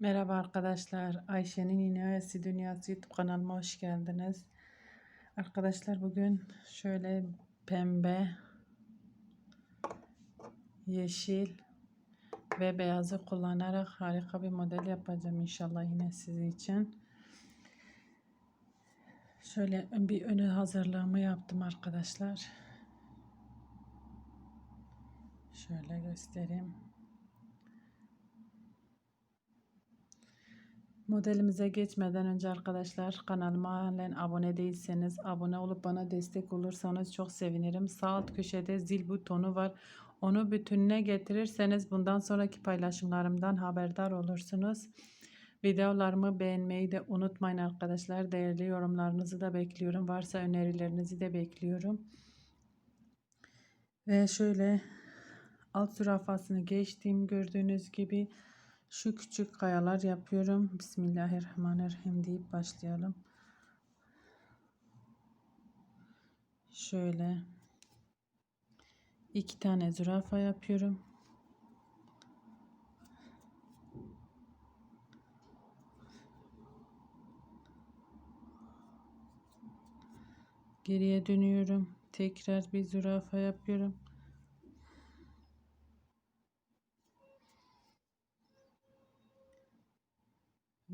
Merhaba arkadaşlar. Ayşe'nin İnayesi Dünyası YouTube kanalıma hoş geldiniz. Arkadaşlar bugün şöyle pembe, yeşil ve beyazı kullanarak harika bir model yapacağım inşallah yine sizin için. Şöyle bir önü hazırlığımı yaptım arkadaşlar. Şöyle göstereyim. Modelimize geçmeden önce arkadaşlar kanalıma halen abone değilseniz abone olup bana destek olursanız çok sevinirim. Sağ alt köşede zil butonu var. Onu bütününe getirirseniz bundan sonraki paylaşımlarımdan haberdar olursunuz. Videolarımı beğenmeyi de unutmayın arkadaşlar. Değerli yorumlarınızı da bekliyorum. Varsa önerilerinizi de bekliyorum. Ve şöyle alt zürafasını geçtiğim gördüğünüz gibi şu küçük kayalar yapıyorum. Bismillahirrahmanirrahim deyip başlayalım. Şöyle iki tane zürafa yapıyorum. Geriye dönüyorum. Tekrar bir zürafa yapıyorum.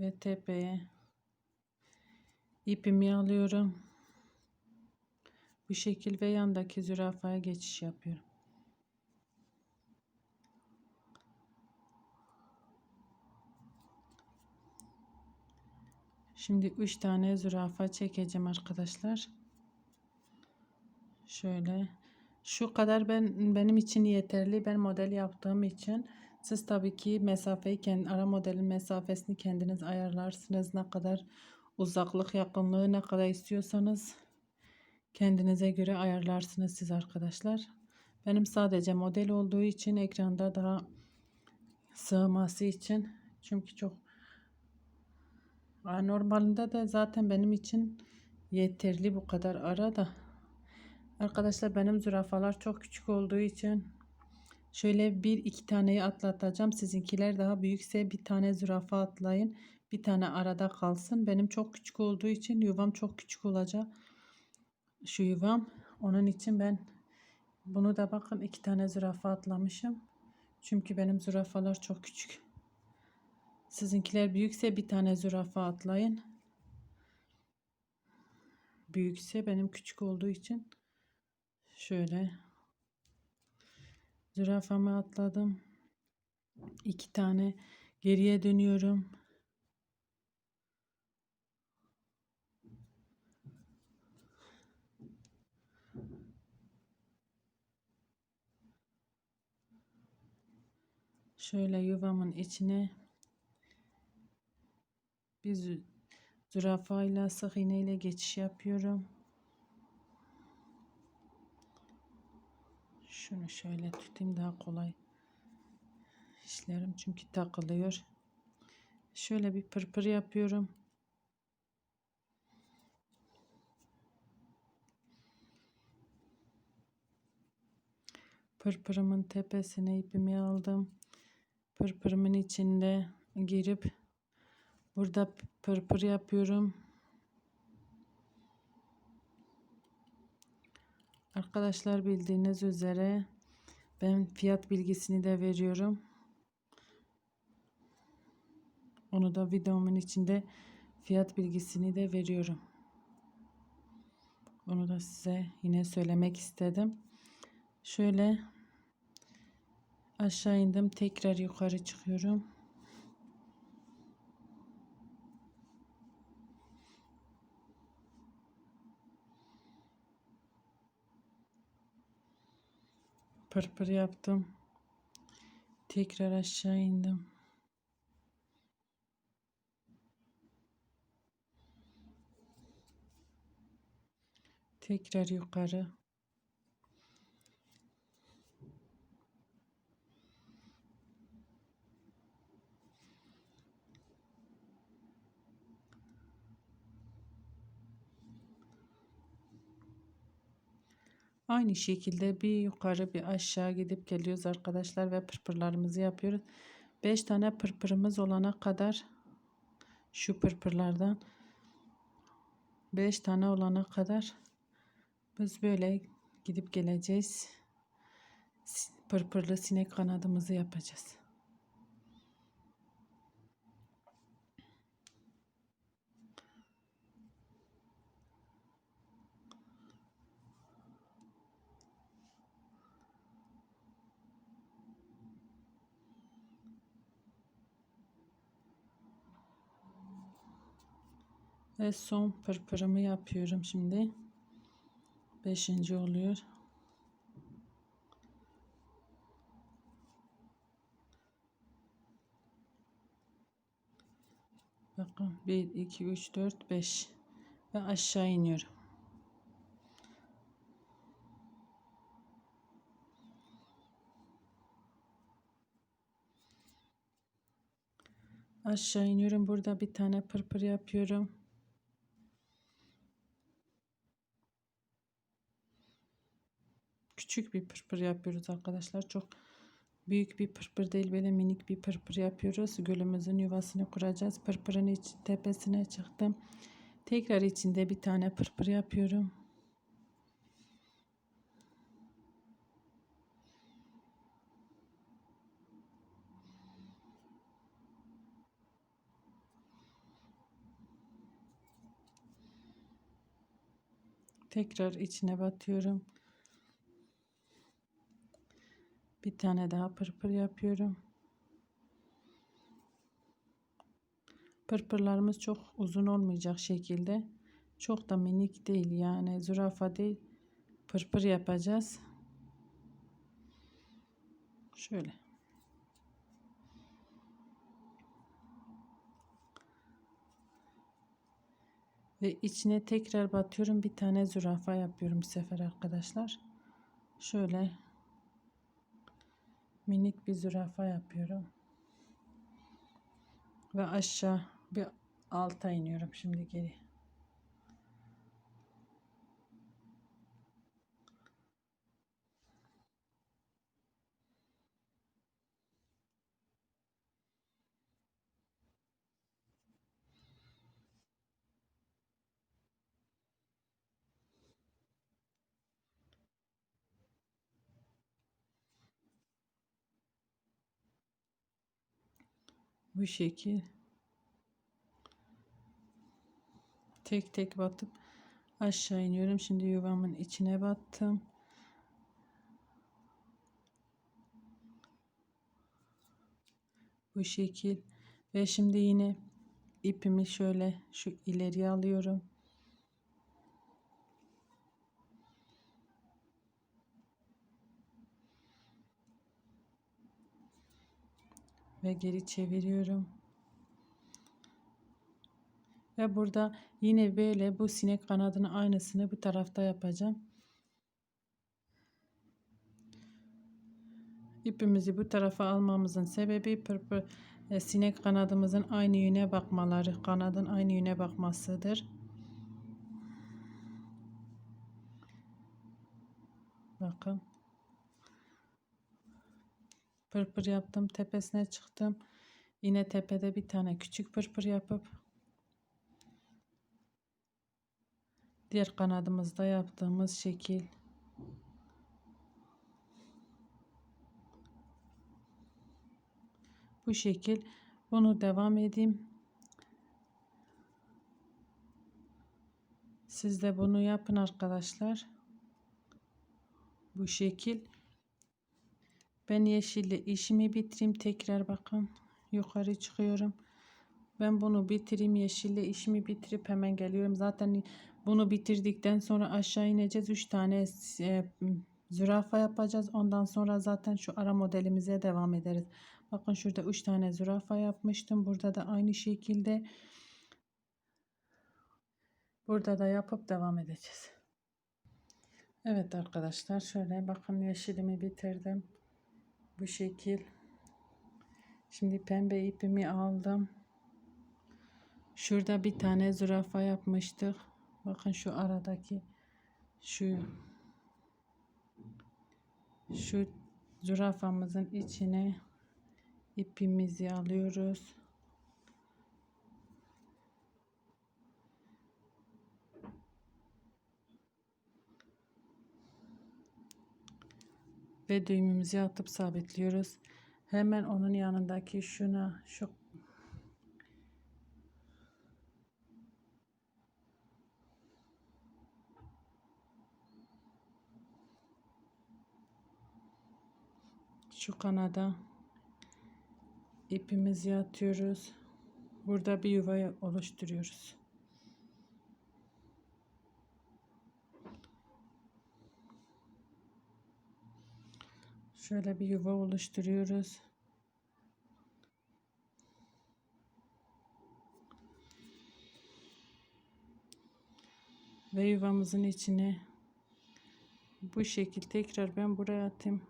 Ve tepeye ipimi alıyorum. Bu şekil ve yandaki zürafaya geçiş yapıyorum. Şimdi 3 tane zürafa çekeceğim arkadaşlar. Şöyle şu kadar ben benim için yeterli. Ben model yaptığım için siz tabii ki mesafeyi kendi ara modelin mesafesini kendiniz ayarlarsınız. Ne kadar uzaklık yakınlığı ne kadar istiyorsanız kendinize göre ayarlarsınız siz arkadaşlar. Benim sadece model olduğu için ekranda daha sığması için çünkü çok normalde de zaten benim için yeterli bu kadar ara da arkadaşlar benim zürafalar çok küçük olduğu için Şöyle bir iki taneyi atlatacağım. Sizinkiler daha büyükse bir tane zürafa atlayın. Bir tane arada kalsın. Benim çok küçük olduğu için yuvam çok küçük olacak. Şu yuvam. Onun için ben bunu da bakın iki tane zürafa atlamışım. Çünkü benim zürafalar çok küçük. Sizinkiler büyükse bir tane zürafa atlayın. Büyükse benim küçük olduğu için şöyle Zürafamı atladım. İki tane geriye dönüyorum. Şöyle yuvamın içine bir zürafayla sık iğne ile geçiş yapıyorum. Şunu şöyle tutayım daha kolay işlerim çünkü takılıyor. Şöyle bir pırpır yapıyorum. Pırpırımın tepesine ipimi aldım. Pırpırımın içinde girip burada pırpır yapıyorum. Arkadaşlar bildiğiniz üzere ben fiyat bilgisini de veriyorum. Onu da videomun içinde fiyat bilgisini de veriyorum. Onu da size yine söylemek istedim. Şöyle aşağı indim. Tekrar yukarı çıkıyorum. Pırpır yaptım. Tekrar aşağı indim. Tekrar yukarı. Aynı şekilde bir yukarı bir aşağı gidip geliyoruz arkadaşlar ve pırpırlarımızı yapıyoruz. 5 tane pırpırımız olana kadar şu pırpırlardan 5 tane olana kadar biz böyle gidip geleceğiz. Pırpırlı sinek kanadımızı yapacağız. Ve son pırpırımı yapıyorum şimdi. Beşinci oluyor. Bakın 1, 2, 3, 4, 5 ve aşağı iniyorum. Aşağı iniyorum. Burada bir tane pırpır yapıyorum. Küçük bir pırpır yapıyoruz arkadaşlar. Çok büyük bir pırpır değil böyle minik bir pırpır yapıyoruz. Gülümüzün yuvasını kuracağız. Pırpırın iç tepesine çıktım. Tekrar içinde bir tane pırpır yapıyorum. Tekrar içine batıyorum. Bir tane daha pırpır yapıyorum. Pırpırlarımız çok uzun olmayacak şekilde. Çok da minik değil yani zürafa değil. Pırpır yapacağız. Şöyle. Ve içine tekrar batıyorum. Bir tane zürafa yapıyorum bu sefer arkadaşlar. Şöyle minik bir zürafa yapıyorum. Ve aşağı bir alta iniyorum şimdi geri. Bu şekil tek tek batıp aşağı iniyorum. Şimdi yuvamın içine battım. Bu şekil ve şimdi yine ipimi şöyle şu ileriye alıyorum. Ve geri çeviriyorum. Ve burada yine böyle bu sinek kanadının aynısını bu tarafta yapacağım. İpimizi bu tarafa almamızın sebebi pırpır e, sinek kanadımızın aynı yöne bakmaları, kanadın aynı yöne bakmasıdır. Bakın. Pırpır yaptım, tepesine çıktım. Yine tepede bir tane küçük pırpır yapıp diğer kanadımızda yaptığımız şekil bu şekil bunu devam edeyim. Siz de bunu yapın arkadaşlar. Bu şekil. Ben yeşille işimi bitireyim. Tekrar bakın. Yukarı çıkıyorum. Ben bunu bitireyim. Yeşille işimi bitirip hemen geliyorum. Zaten bunu bitirdikten sonra aşağı ineceğiz. 3 tane e, zürafa yapacağız. Ondan sonra zaten şu ara modelimize devam ederiz. Bakın şurada 3 tane zürafa yapmıştım. Burada da aynı şekilde burada da yapıp devam edeceğiz. Evet arkadaşlar şöyle bakın yeşilimi bitirdim. Bu şekil. Şimdi pembe ipimi aldım. Şurada bir tane zürafa yapmıştık. Bakın şu aradaki şu şu zürafamızın içine ipimizi alıyoruz. Ve düğümümüzü atıp sabitliyoruz. Hemen onun yanındaki şuna şu şu kanada ipimizi atıyoruz. Burada bir yuva oluşturuyoruz. Şöyle bir yuva oluşturuyoruz. Ve yuvamızın içine bu şekil tekrar ben buraya atayım.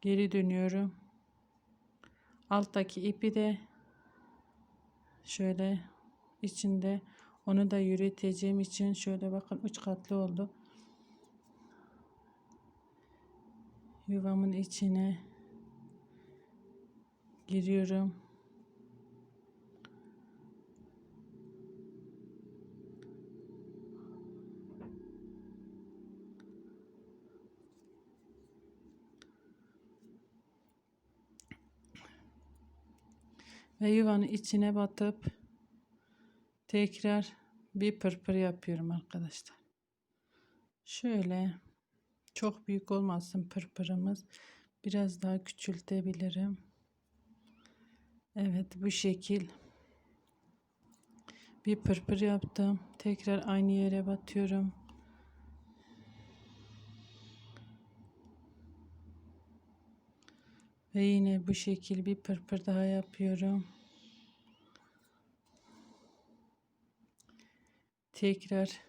Geri dönüyorum. Alttaki ipi de şöyle içinde onu da yürüteceğim için şöyle bakın üç katlı oldu. Yuvamın içine giriyorum. Ve yuvanın içine batıp tekrar bir pırpır yapıyorum arkadaşlar. Şöyle çok büyük olmasın pırpırımız. Biraz daha küçültebilirim. Evet bu şekil bir pırpır yaptım. Tekrar aynı yere batıyorum. Ve yine bu şekil bir pırpır daha yapıyorum. Tekrar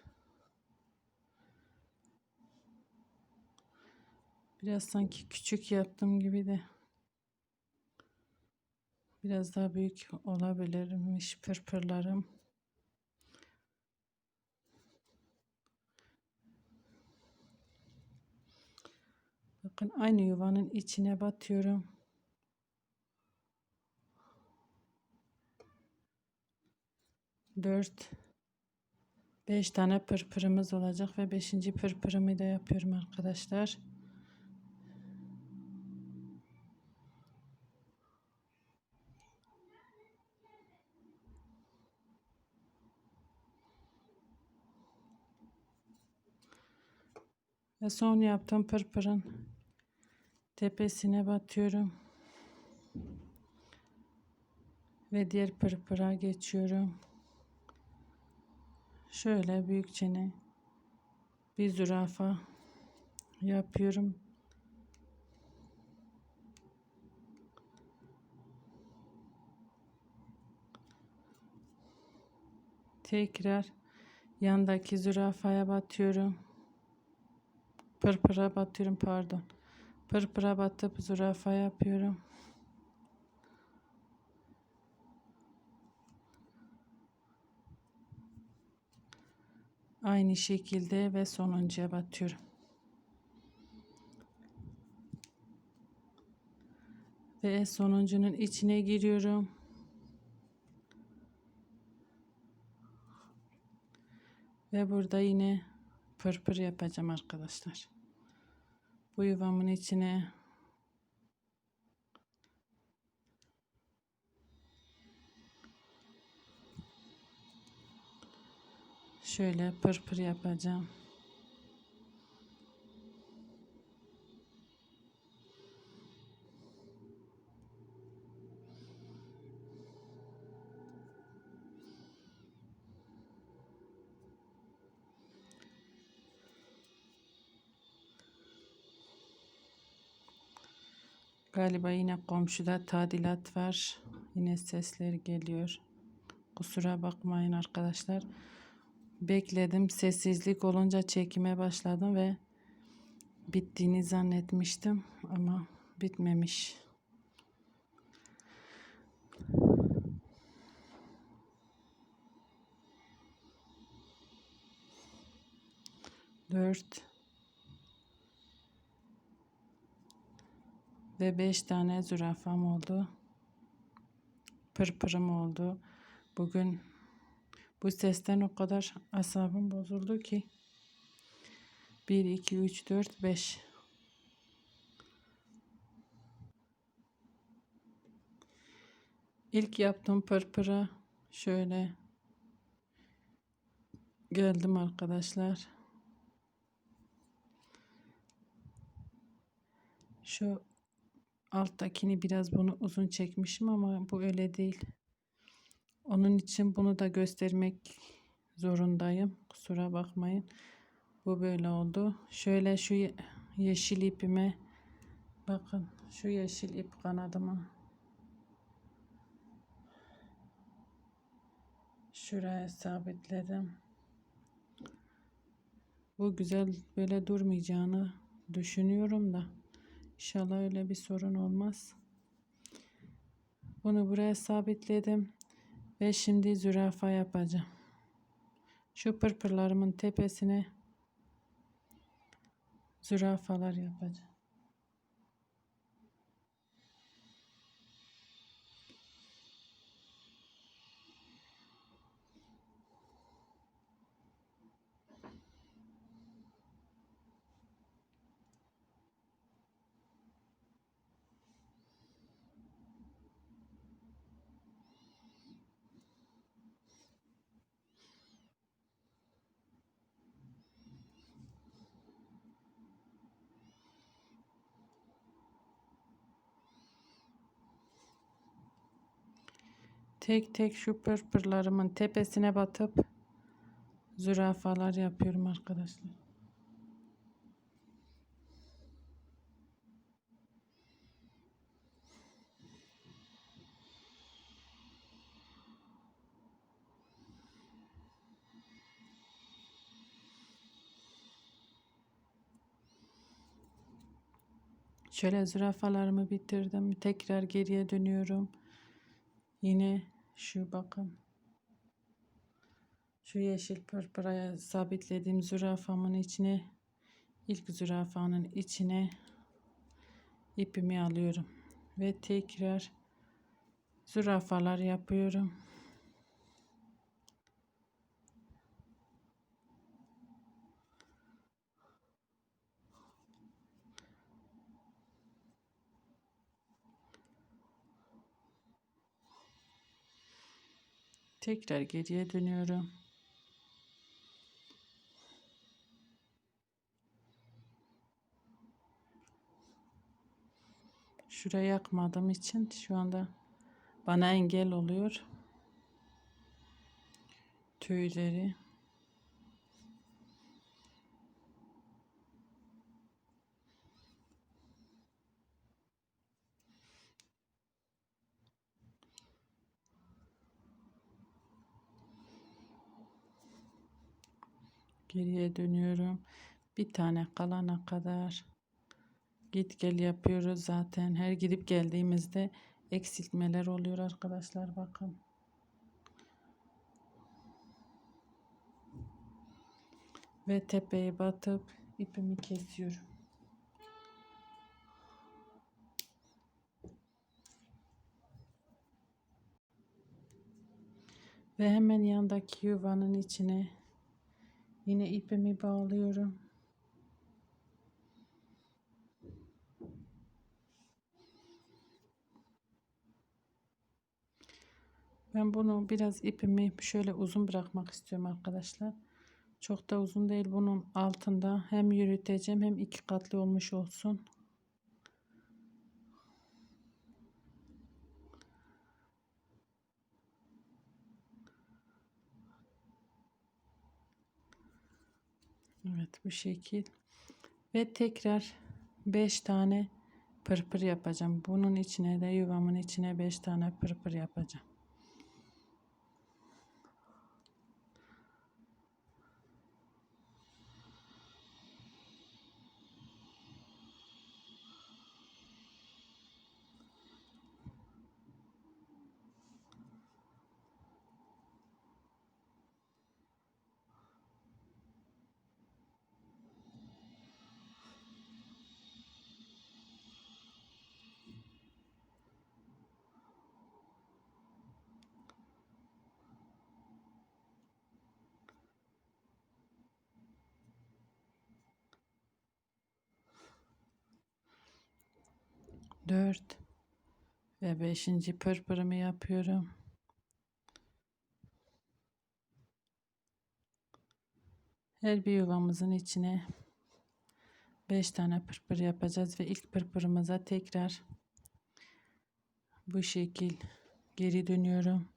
biraz sanki küçük yaptım gibi de biraz daha büyük olabilirmiş pırpırlarım. Bakın aynı yuvanın içine batıyorum. 4 5 tane pırpırımız olacak ve 5. pırpırımı da yapıyorum arkadaşlar. Ve son yaptığım pırpırın tepesine batıyorum. Ve diğer pırpıra geçiyorum şöyle büyükçene bir zürafa yapıyorum. Tekrar yandaki zürafaya batıyorum. Pırpıra batıyorum pardon. Pırpıra batıp zürafa yapıyorum. Aynı şekilde ve sonuncuya batıyorum. Ve sonuncunun içine giriyorum. Ve burada yine pırpır yapacağım arkadaşlar. Bu yuvamın içine Şöyle pırpır yapacağım. Galiba yine komşuda tadilat var. Yine sesler geliyor. Kusura bakmayın arkadaşlar. Bekledim. Sessizlik olunca çekime başladım ve bittiğini zannetmiştim ama bitmemiş. Dört. Ve 5 tane zürafam oldu. Pırpırım oldu. Bugün bu sesten o kadar asabım bozuldu ki. 1, 2, 3, 4, 5. İlk yaptığım pırpıra şöyle geldim arkadaşlar. Şu alttakini biraz bunu uzun çekmişim ama bu öyle değil. Onun için bunu da göstermek zorundayım. Kusura bakmayın. Bu böyle oldu. Şöyle şu yeşil ipime bakın. Şu yeşil ip kanadıma şuraya sabitledim. Bu güzel böyle durmayacağını düşünüyorum da. İnşallah öyle bir sorun olmaz. Bunu buraya sabitledim. Ve şimdi zürafa yapacağım. Şu pırpırlarımın tepesine zürafalar yapacağım. Tek tek şu pırpırlarımın tepesine batıp zürafalar yapıyorum arkadaşlar. Şöyle zürafalarımı bitirdim. Tekrar geriye dönüyorum. Yine şu bakın. Şu yeşil pırpıraya sabitlediğim zürafamın içine ilk zürafanın içine ipimi alıyorum ve tekrar zürafalar yapıyorum. Tekrar geriye dönüyorum. Şuraya yakmadığım için şu anda bana engel oluyor. Tüyleri. Geriye dönüyorum. Bir tane kalana kadar git gel yapıyoruz zaten. Her gidip geldiğimizde eksiltmeler oluyor arkadaşlar bakın. Ve tepeye batıp ipimi kesiyorum. Ve hemen yandaki yuvanın içine Yine ipimi bağlıyorum. Ben bunu biraz ipimi şöyle uzun bırakmak istiyorum arkadaşlar. Çok da uzun değil. Bunun altında hem yürüteceğim hem iki katlı olmuş olsun. Evet bu şekil. Ve tekrar 5 tane pırpır yapacağım. Bunun içine de yuvamın içine 5 tane pırpır yapacağım. 4 ve 5. pırpırımı yapıyorum. Her bir yuvamızın içine 5 tane pırpır yapacağız ve ilk pırpırımıza tekrar bu şekil geri dönüyorum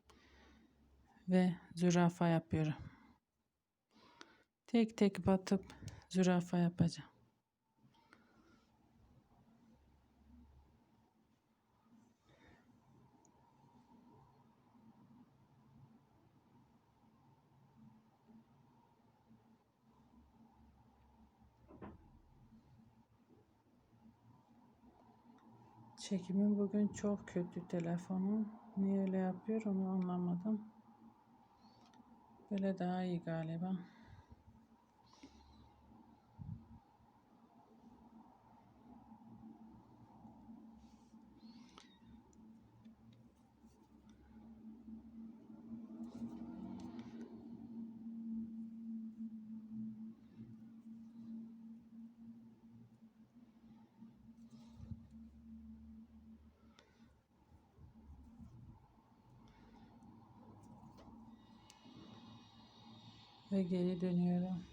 ve zürafa yapıyorum. Tek tek batıp zürafa yapacağım. Çekimim bugün çok kötü telefonum. Niye öyle yapıyor onu anlamadım. Böyle daha iyi galiba. Geri dönüyorum.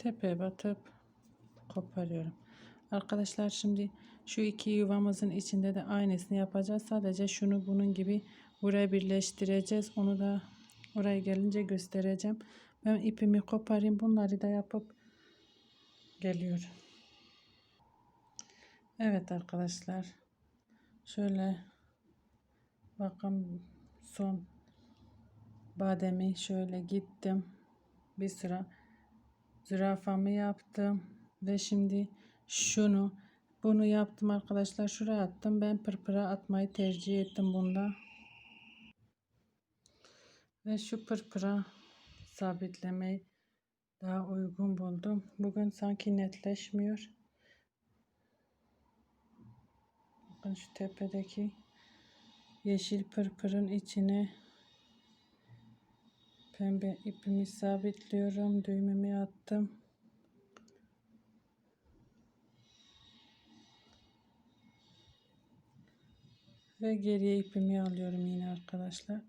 Tepeye batıp koparıyorum. Arkadaşlar şimdi şu iki yuvamızın içinde de aynısını yapacağız. Sadece şunu bunun gibi buraya birleştireceğiz. Onu da oraya gelince göstereceğim. Ben ipimi koparayım. Bunları da yapıp geliyorum. Evet arkadaşlar. Şöyle bakın son bademi şöyle gittim. Bir sıra zürafamı yaptım ve şimdi şunu bunu yaptım arkadaşlar. Şuraya attım. Ben pırpıra atmayı tercih ettim bunda. Ve şu pırpıra sabitlemeyi daha uygun buldum. Bugün sanki netleşmiyor. Bakın şu tepedeki yeşil pırpırın içine pembe ipimi sabitliyorum düğümümü attım. Ve geriye ipimi alıyorum yine arkadaşlar.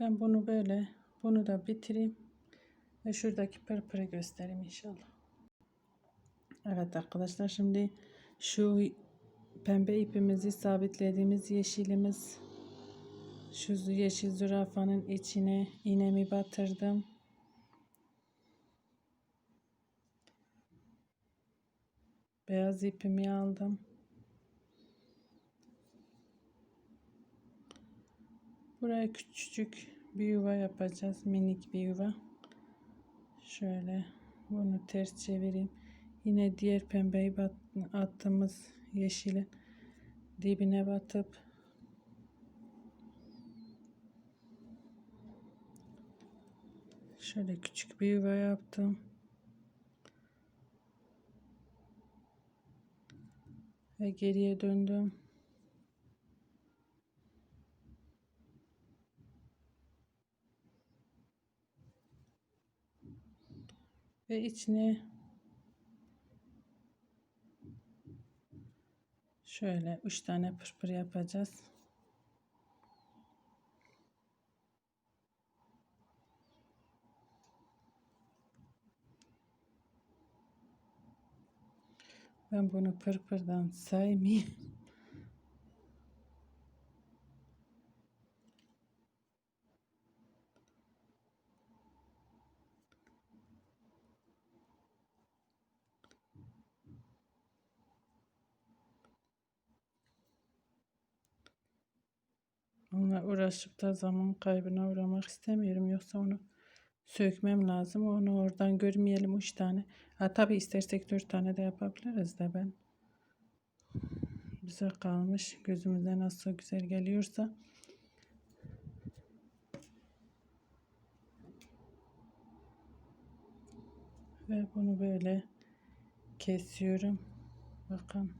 Ben bunu böyle bunu da bitireyim ve şuradaki pırpırı göstereyim inşallah Evet arkadaşlar şimdi şu pembe ipimizi sabitlediğimiz yeşilimiz şu yeşil zürafanın içine iğnemi batırdım. Beyaz ipimi aldım. Buraya küçücük bir yuva yapacağız. Minik bir yuva. Şöyle bunu ters çevireyim. Yine diğer pembeyi attığımız yeşilin dibine batıp şöyle küçük bir yuva yaptım. Ve geriye döndüm. Ve içine Şöyle 3 tane pırpır yapacağız. Ben bunu pırpırdan saymayayım. Uğraşıp zaman kaybına uğramak istemiyorum. Yoksa onu sökmem lazım. Onu oradan görmeyelim üç tane. Ha tabi istersek dört tane de yapabiliriz de ben. Bize kalmış. Gözümüze nasıl güzel geliyorsa. Ve bunu böyle kesiyorum. Bakın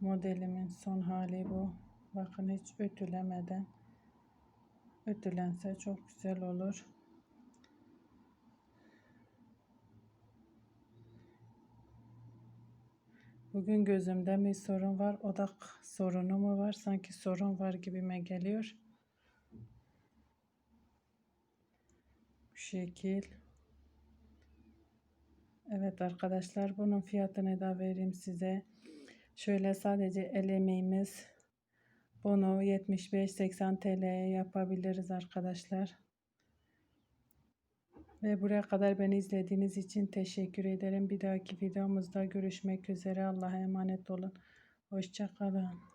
modelimin son hali bu. Bakın hiç ötülemeden ötülense çok güzel olur. Bugün gözümde bir sorun var. Odak sorunu mu var? Sanki sorun var gibime geliyor. Bu şekil. Evet arkadaşlar bunun fiyatını da vereyim size. Şöyle sadece el emeğimiz bunu 75-80 TL'ye yapabiliriz arkadaşlar. Ve buraya kadar beni izlediğiniz için teşekkür ederim. Bir dahaki videomuzda görüşmek üzere. Allah'a emanet olun. Hoşçakalın.